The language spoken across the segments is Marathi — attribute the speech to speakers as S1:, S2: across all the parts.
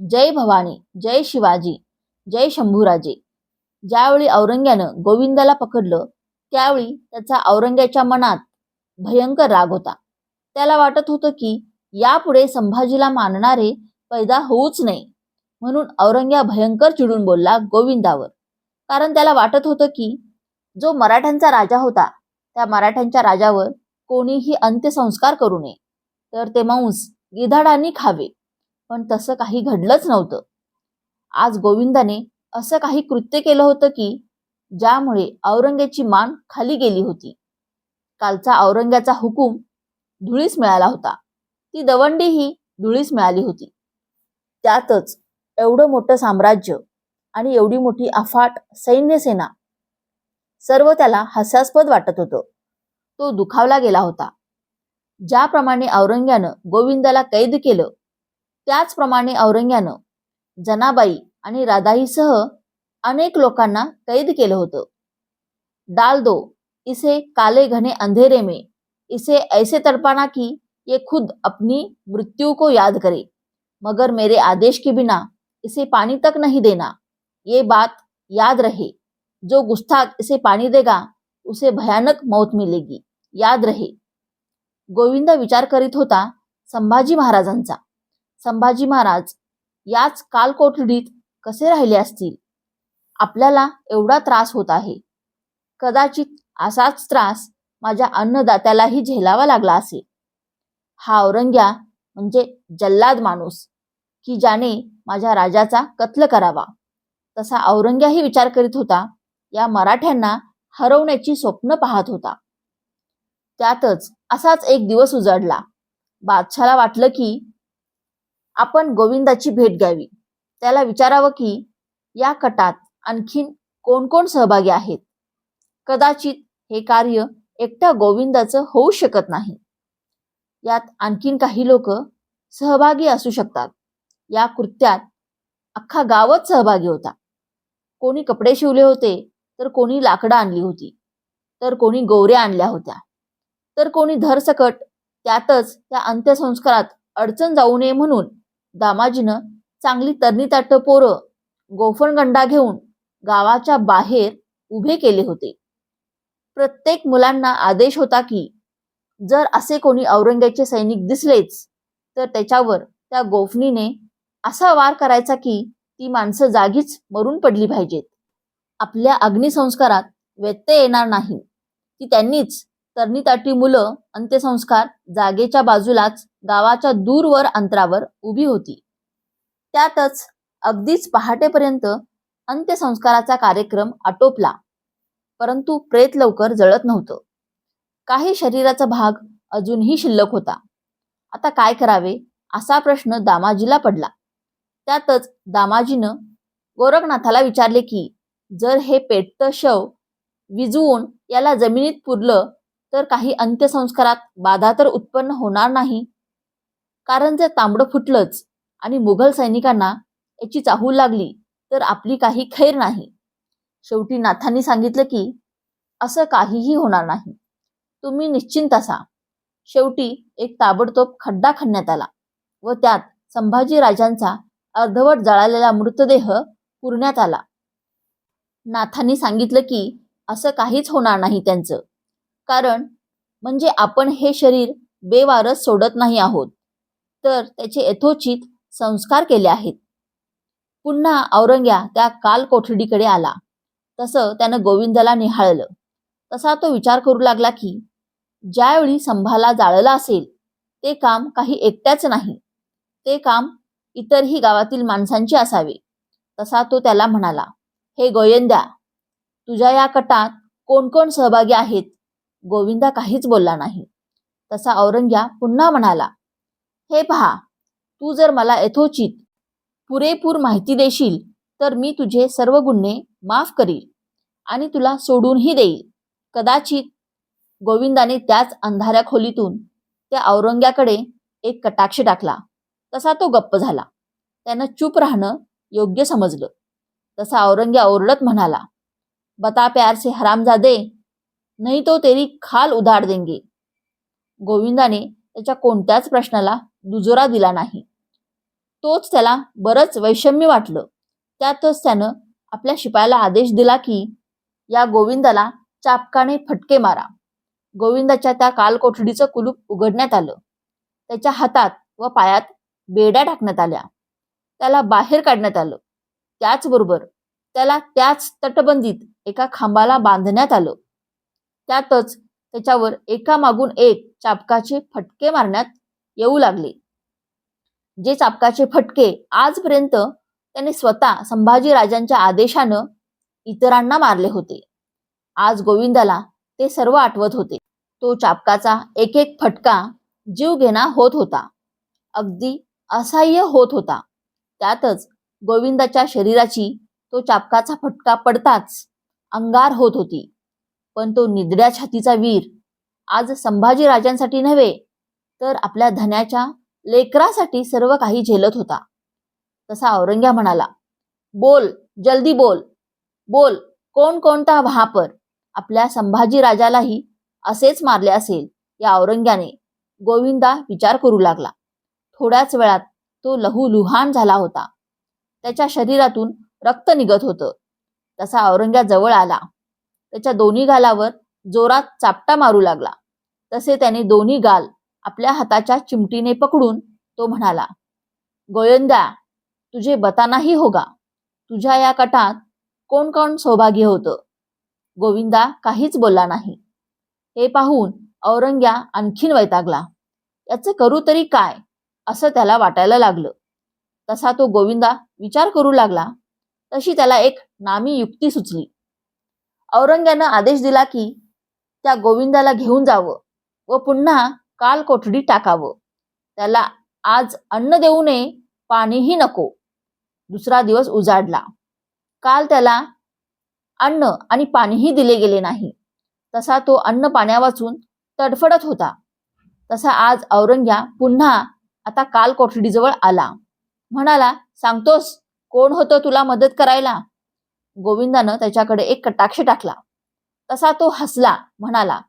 S1: जय भवानी जय शिवाजी जय शंभूराजे. ज्यावेळी औरंग्यानं गोविंदाला पकडलं त्यावेळी त्याचा औरंग्याच्या मनात भयंकर राग होता. त्याला वाटत होतं की यापुढे संभाजीला मानणारे पैदा होऊच नये म्हणून औरंग्या भयंकर चिडून बोलला गोविंदावर. कारण त्याला वाटत होतं की जो मराठ्यांचा राजा होता त्या मराठ्यांच्या राजावर कोणीही अंत्यसंस्कार करू नये. तर ते मांस गिधाडांनी खावे. पण तसं काही घडलंच नव्हतं. आज गोविंदाने असं काही कृत्य केलं होतं की ज्यामुळे औरंग्याची मान खाली गेली होती. कालचा औरंग्याचा हुकूम धुळीस मिळाला होता. ती दवंडीही धुळीस मिळाली होती. त्यातच एवढं मोठं साम्राज्य आणि एवढी मोठी अफाट सैन्यसेना सर्व त्याला हास्यास्पद वाटत होतं. तो दुखावला गेला होता. ज्याप्रमाणे औरंग्यानं गोविंदाला कैद केलं त्याचप्रमाणे औरंग्यानं जनाबाई आणि राधाईसह अनेक लोकांना कैद केलं होतं. डाल दो इसे काले घने अंधेरे में इसे ऐसे तड़पाना कि ये खुद अपनी मृत्यु को याद करे। मगर मेरे आदेश के बिना इसे पानी तक नहीं देना। ये बात याद रहे। जो गुस्ताख इसे पानी देगा उसे भयानक मौत मिलेगी। याद रहे। गोविंद विचार करीत होता संभाजी महाराजांचा। संभाजी महाराज याच कालकोठडीत कसे राहिले असतील? आपल्याला एवढा त्रास होत आहे. कदाचित असाच त्रास माझ्या अन्नदात्यालाही झेलावा लागला असेल. हा औरंग्या म्हणजे जल्लाद माणूस की ज्याने माझ्या राजाचा कत्ल करावा. तसा औरंग्याही विचार करीत होता. या मराठ्यांना हरवण्याची स्वप्न पाहत होता. त्यातच असाच एक दिवस उजाडला. बादशाला वाटलं की आपण गोविंदाची भेट घ्यावी. त्याला विचारावं की या कटात आणखीन कोण कोण सहभागी आहेत? कदाचित हे कार्य एकट्या गोविंदाचं होऊ शकत नाही. यात आणखीन काही लोक सहभागी असू शकतात. या कृत्यात अख्खा गावच सहभागी होता. कोणी कपडे शिवले होते तर कोणी लाकडं आणली होती. तर कोणी गोवऱ्या आणल्या होत्या. तर कोणी धरसकट त्यातच त्या अंत्यसंस्कारात अडचण जाऊ नये म्हणून दामाजीनं चांगली तरणी-ताट पोरं गोफणगंडा घेऊन गावाच्या बाहेर उभे केले होते. प्रत्येक मुलांना आदेश होता की जर असे कोणी औरंग्याचे सैनिक दिसलेच तर त्याच्यावर त्या गोफणीने असा वार करायचा की ती माणसं जागीच मरून पडली पाहिजेत. आपल्या अग्निसंस्कारात व्यत्यय येणार नाही. ती त्यांनीच तरणीताटी मुलं अंत्यसंस्कार जागेच्या बाजूलाच गावाच्या दूरवर अंतरावर उभी होती. त्यातच अगदीच पहाटेपर्यंत अंत्यसंस्काराचा कार्यक्रम आटोपला परंतु प्रेत लवकर जळत नव्हतं. काही शरीराचा भाग अजूनही शिल्लक होता. आता काय करावे असा प्रश्न दामाजीला पडला. त्यातच दामाजीनं गोरखनाथाला विचारले की जर हे पेटतं शव विजवून याला जमिनीत पुरलं तर काही अंत्यसंस्कारात बाधा तर उत्पन्न होणार नाही. कारण जर तांबडं फुटलंच आणि मुघल सैनिकांना याची चाहूल लागली तर आपली काही खैर नाही. शेवटी नाथांनी सांगितलं की असं काहीही होणार नाही. तुम्ही निश्चिंत असा. शेवटी एक ताबडतोब खड्डा खणण्यात आला व त्यात संभाजी राजांचा अर्धवट जळालेला मृतदेह पुरण्यात आला. नाथांनी सांगितलं की असं काहीच होणार नाही त्यांचं. कारण म्हणजे आपण हे शरीर बेवारस सोडत नाही आहोत. तर त्याचे यथोचित संस्कार केले आहेत. पुन्हा औरंग्या त्या काल कोठडीकडे आला. तसं त्यानं गोविंदाला निहाळलं. तसा तो विचार करू लागला की ज्यावेळी संभाला जाळलं असेल ते काम काही एकट्याच नाही. ते काम इतरही गावातील माणसांचे असावे. तसा तो त्याला म्हणाला हे गोयंद्या तुझ्या या कटात कोण कोण सहभागी आहेत? गोविंदा काहीच बोलला नाही. तसा औरंग्या पुन्हा म्हणाला हे पहा तू जर मला यथोचित पुरेपूर माहिती देशील तर मी तुझे सर्व गुन्हे माफ करील आणि तुला सोडूनही देईल. कदाचित गोविंदाने त्याच अंधाऱ्या खोलीतून त्या औरंग्याकडे एक कटाक्ष टाकला. तसा तो गप्प झाला. त्यानं चूप राहणं योग्य समजलं. तसा औरंग्या ओरडत म्हणाला बता प्यार से हरामजादे नाही तो तेरी खाल उधार देंगे. गोविंदाने त्याच्या कोणत्याच प्रश्नाला दुजोरा दिला नाही. तोच त्याला बरंच वैषम्य वाटलं. त्यातच त्यानं आपल्या शिपायाला आदेश दिला की या गोविंदाला चापकाने फटके मारा. गोविंदाच्या त्या कालकोठडीचं कुलूप उघडण्यात आलं. त्याच्या हातात व पायात बेड्या टाकण्यात आल्या. त्याला बाहेर काढण्यात आलं. त्याचबरोबर त्याला त्याच तटबंदीत एका खांबाला बांधण्यात आलं. त्यातच त्याच्यावर एकामागून एक चापकाचे फटके मारण्यात येऊ लागले. जे चापकाचे फटके आजपर्यंत त्याने स्वतः संभाजी राजांच्या आदेशानं इतरांना मारले होते. आज गोविंदाला ते सर्व आठवत होते. तो चापकाचा एक एक फटका जीव घेणा होत होता. अगदी असह्य होत होता. त्यातच गोविंदाच्या शरीराची तो चापकाचा फटका पडताच अंगार होत होती. पण तो निदड्या छातीचा वीर. आज संभाजी राजांसाठी नव्हे तर आपल्या धन्याच्या लेकरासाठी सर्व काही झेलत होता. तसा औरंग्या म्हणाला बोल जल्दी बोल. बोल कोण कोणता महापर? आपल्या संभाजी राजालाही असेच मारले असेल. या औरंग्याने गोविंदा विचार करू लागला. थोड्याच वेळात तो लहू लुहान झाला होता. त्याच्या शरीरातून रक्त निघत होतं. तसा औरंग्या जवळ आला. त्याच्या दोन्ही गालावर जोरात चापटा मारू लागला. तसे त्याने दोन्ही गाल आपल्या हाताच्या चिमटीने पकडून तो म्हणाला गोयंदा तुझे बतानाही होगा तुझ्या या कटात कोण कोण सौभाग्य होतं? गोविंदा काहीच बोलला नाही. हे पाहून औरंग्या आणखीन वैतागला. याचं करू तरी काय? असं त्याला वाटायला लागलं. तसा तो गोविंदा विचार करू लागला. तशी त्याला एक नामी युक्ती सुचली. औरंग्यानं आदेश दिला की त्या गोविंदाला घेऊन जावं व पुन्हा काल कोठडी टाकावं. त्याला आज अन्न देऊ नये पाणीही नको. दुसरा दिवस उजाडला. काल त्याला अन्न आणि पाणीही दिले गेले नाही. तसा तो अन्न पाण्यावाचून तडफडत होता. तसा आज औरंग्या पुन्हा आता काल कोठडीजवळ आला. म्हणाला सांगतोस कोण होतं तुला मदत करायला? गोविंदानं त्याच्याकडे एक कटाक्ष टाकला. तसा तो हसला म्हणाला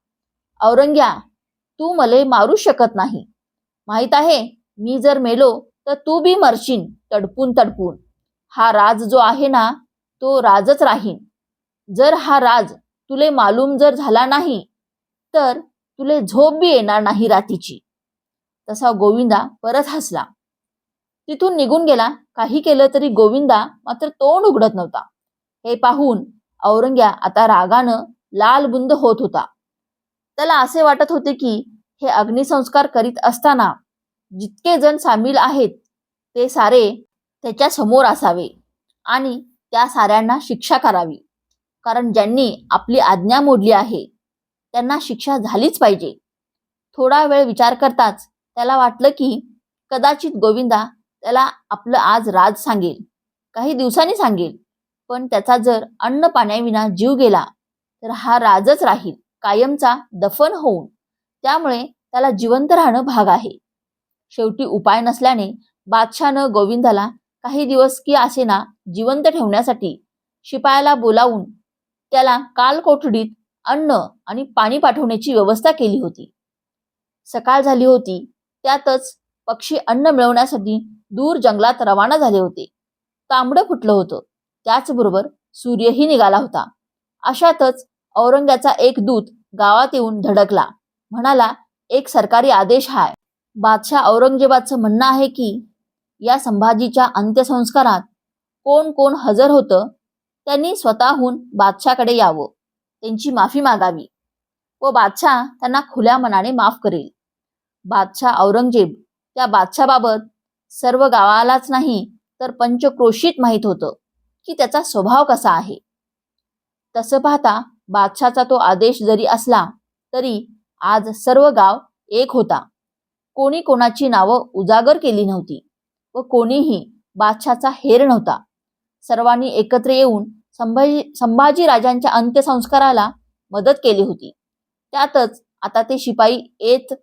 S1: औरंग्या तू मले मारू शकत नाही. माहीत आहे मी जर मेलो तर तू बी मरशीन तडपून तडपून. हा राज जो आहे ना तो राजच राहीन. जर हा राज तुले मालूम जर झाला नाही तर तुले झोप बी येणार नाही रातीची. तसा गोविंदा परत हसला. तिथून निघून गेला. काही केलं तरी गोविंदा मात्र तोंड उघडत नव्हता. हे पाहून औरंग्या आता रागानं लालबुंद होत होता. त्याला असे वाटत होते की हे अग्निसंस्कार करीत असताना जितके जण सामील आहेत ते सारे त्याच्यासमोर असावे आणि त्या साऱ्यांना शिक्षा करावी. कारण ज्यांनी आपली आज्ञा मोडली आहे त्यांना शिक्षा झालीच पाहिजे. थोडा वेळ विचार करताच त्याला वाटलं की कदाचित गोविंदा त्याला आपलं आज राज सांगेल काही दिवसांनी सांगेल. पण त्याचा जर अन्न पाण्याविना जीव गेला तर हा राजच राहील कायमचा दफन होऊन. त्यामुळे त्याला जिवंत राहणं भाग आहे. शेवटी उपाय नसल्याने बादशानं गोविंदाला काही दिवस की असेना जिवंत ठेवण्यासाठी शिपायाला बोलावून त्याला काल कोठडीत अन्न आणि पाणी पाठवण्याची व्यवस्था केली होती. सकाळ झाली होती त्यातच पक्षी अन्न मिळवण्यासाठी दूर जंगलात रवाना झाले होते. तांबडं फुटलं होतं. त्याचबरोबर सूर्यही निघाला होता. अशातच औरंग्याचा एक दूत गावात येऊन धडकला. म्हणाला एक सरकारी आदेश हाय. बादशाह औरंगजेबाचं म्हणणं आहे की या संभाजीच्या अंत्यसंस्कारात कोण कोण हजर होतं त्यांनी स्वतःहून बादशाकडे यावं. त्यांची माफी मागावी. व बादशाह त्यांना खुल्या मनाने माफ करेल. बादशाह औरंगजेब त्या बादशाबाबत सर्व गावालाच नाही तर पंचक्रोशीत माहीत होतं. की त्याचा स्वभाव कसा आहे? तसं पाहता बादशाचा तो आदेश जरी असला तरी आज सर्व गाव एक होता. कोणी कोणाची नावं उजागर केली नव्हती व कोणीही बादशाचा हेर नव्हता. सर्वांनी एकत्र येऊन संभाजी संभाजी राजांच्या अंत्यसंस्काराला मदत केली होती. त्यातच आता ते शिपाई येत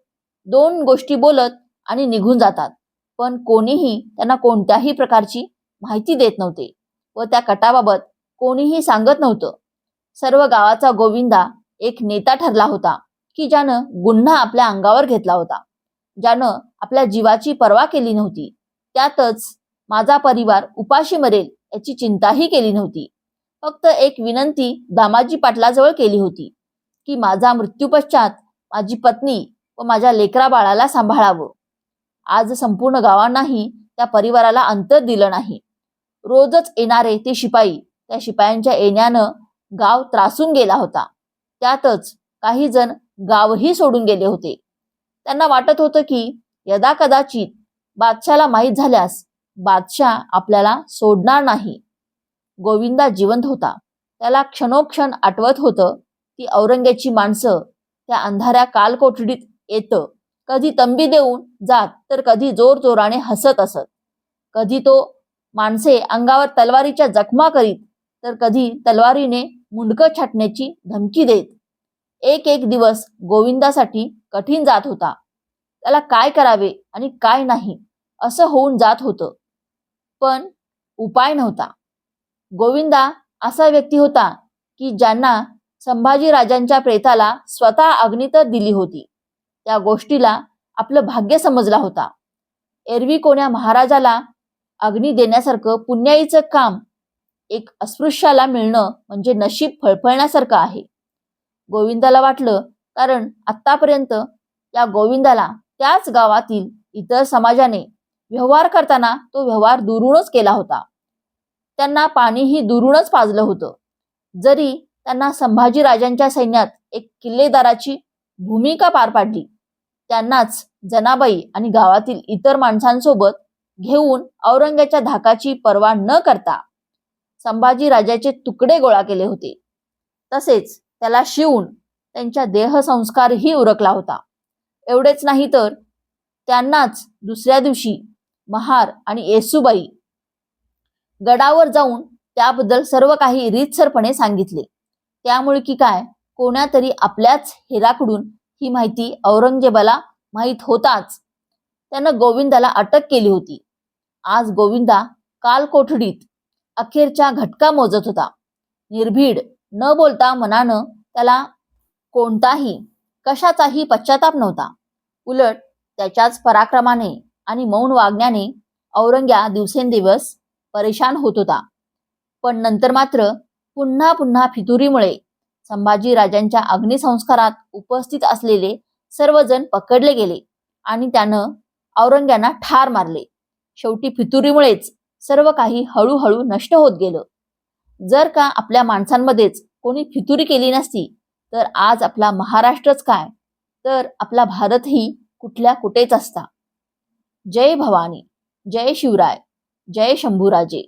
S1: दोन गोष्टी बोलत आणि निघून जातात. पण कोणीही त्यांना कोणत्याही प्रकारची माहिती देत नव्हते. व त्या कटाबाबत कोणीही सांगत नव्हतं. सर्व गावाचा गोविंदा एक नेता ठरला होता की ज्यानं गुन्हा आपल्या अंगावर घेतला होता. ज्यानं आपल्या जीवाची पर्वा केली नव्हती. त्यातच माझा परिवार उपाशी मरेल याची चिंताही केली नव्हती. फक्त एक विनंती दामाजी पाटलाजवळ केली होती की माझा मृत्यूपश्चात माझी पत्नी व माझ्या लेकरा बाळाला सांभाळावं. आज संपूर्ण गावांनाही त्या परिवाराला अंतर दिलं नाही. रोजच येणारे ते शिपाई त्या शिपायांच्या येण्यानं गाव त्रासून गेला होता. त्यातच काही जण गावही सोडून गेले होते. त्यांना वाटत होतं की यदा कदाचित बादशाला माहीत झाल्यास बादशाह आपल्याला सोडणार नाही. गोविंदा जिवंत होता. त्याला क्षणोक्षण आठवत होतं की औरंग्याची माणसं त्या अंधाऱ्या कालकोठडीत येतं. कधी तंबी देऊन जात तर कधी जोर जोराने हसत असत. कधी तो माणसे अंगावर तलवारीच्या जखमा करीत तर कधी तलवारीने मुंडकं छाटण्याची धमकी देत. एक एक दिवस गोविंदासाठी कठीण जात होता. त्याला काय करावे आणि काय नाही असं होऊन जात होतं. पण उपाय नव्हता. गोविंदा असा व्यक्ती होता की ज्यांना संभाजी राजांच्या प्रेताला स्वतः अग्नी दिली होती. त्या गोष्टीला आपलं भाग्य समजला होता. एरवी कोण्या महाराजाला अग्नी देण्यासारखं पुण्याईचं काम एक अस्पृश्याला मिळणं म्हणजे नशीब फळफळण्यासारखं आहे. गोविंदाला वाटलं कारण आतापर्यंत या गोविंदाला त्याच गावातील इतर समाजाने व्यवहार करताना तो व्यवहार दुरूनच केला होता. त्यांना पाणीही दुरूनच पाजलं होतं. जरी त्यांना संभाजी राजांच्या सैन्यात एक किल्लेदाराची भूमिका पार पाडली त्यांनाच जनाबाई आणि गावातील इतर माणसांसोबत घेऊन औरंग्याच्या धाकाची पर्वा न करता संभाजी राजाचे तुकडे गोळा केले होते. तसेच त्याला शिवून त्यांच्या देहसंस्कारही उरकला होता. एवढेच नाही तर त्यांनाच दुसऱ्या दिवशी महार आणि येसुबाई गडावर जाऊन त्याबद्दल सर्व काही रीतसरपणे सांगितले. त्यामुळे की काय? कोणातरी आपल्याच हेराकडून ही माहिती औरंगजेबाला माहीत होताच. त्यानं गोविंदाला अटक केली होती. आज गोविंदा काल कोठडीत अखेरच्या घटका मोजत होता. निर्भीड न बोलता मनानं त्याला कोणताही कशाचाही पश्चाताप नव्हता. उलट त्याच्याच पराक्रमाने आणि मौन वागण्याने औरंग्या दिवसेंदिवस परेशान होत होता. पण नंतर मात्र पुन्हा पुन्हा फितुरीमुळे संभाजी राजांच्या अग्निसंस्कारात उपस्थित असलेले सर्वजण पकडले गेले आणि त्यानं औरंग्यांना ठार मारले. शेवटी फितुरीमुळेच सर्व काही हळूहळू नष्ट होत गेलं. जर का आपल्या माणसांमध्येच कोणी फितुरी केली नसती तर आज आपला महाराष्ट्रच काय? तर आपला भारतही कुठल्या कुठेच असता. जय भवानी जय शिवराय जय शंभूराजे.